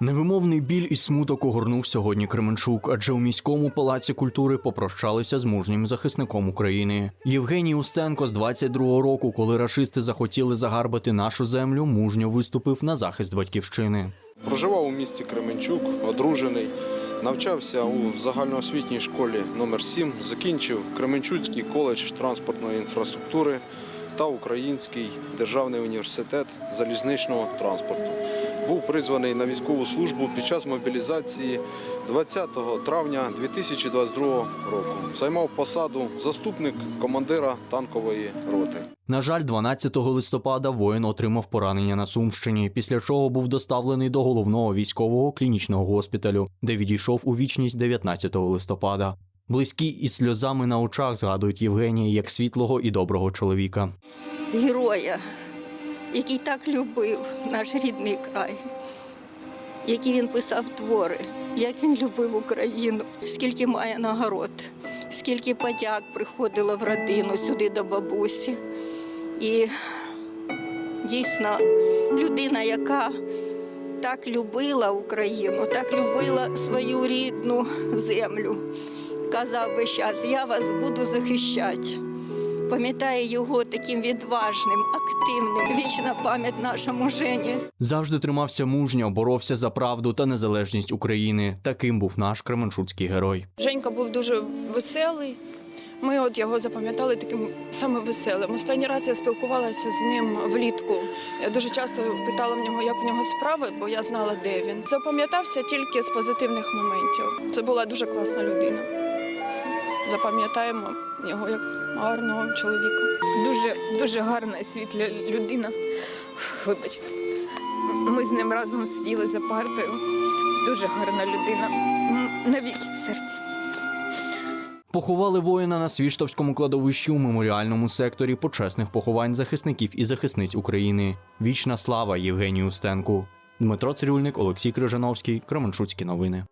Невимовний біль і смуток огорнув сьогодні Кременчук, адже у міському палаці культури попрощалися з мужнім захисником України. Євгеній Устенко з 22-го року, коли рашисти захотіли загарбати нашу землю, мужньо виступив на захист батьківщини. Проживав у місті Кременчук, одружений, навчався у загальноосвітній школі номер 7 закінчив Кременчуцький коледж транспортної інфраструктури та Український державний університет залізничного транспорту. Був призваний на військову службу під час мобілізації 20 травня 2022 року. Займав посаду заступник командира танкової роти. На жаль, 12 листопада воїн отримав поранення на Сумщині, після чого був доставлений до головного військового клінічного госпіталю, де відійшов у вічність 19 листопада. Близькі із сльозами на очах згадують Євгенія як світлого і доброго чоловіка. героя, який так любив наш рідний край, які він писав твори, як він любив Україну, скільки має нагород, скільки подяк приходило в родину сюди до бабусі. І дійсно людина, яка так любила Україну, так любила свою рідну землю. Казав весь час, я вас буду захищати. Пам'ятає його таким відважним, активним. Вічна пам'ять нашому Жені. Завжди тримався мужньо, боровся за правду та незалежність України. Таким був наш кременчуцький герой. Женька був дуже веселий. Ми от його запам'ятали таким саме веселим. Останній раз я спілкувалася з ним влітку. Я дуже часто питала в нього, як в нього справи, бо я знала, де він. Запам'ятався тільки з позитивних моментів. Це була дуже класна людина. Запам'ятаємо його як гарного чоловіка. Дуже дуже гарна і світла людина. Вибачте, ми з ним разом сиділи за партою. Дуже гарна людина. Навіки в серці. Поховали воїна на Свіштовському кладовищі у меморіальному секторі почесних поховань захисників і захисниць України. Вічна слава Євгенію Стенку. Дмитро Цирюльник, Олексій Крижановський, Кременчуцькі новини.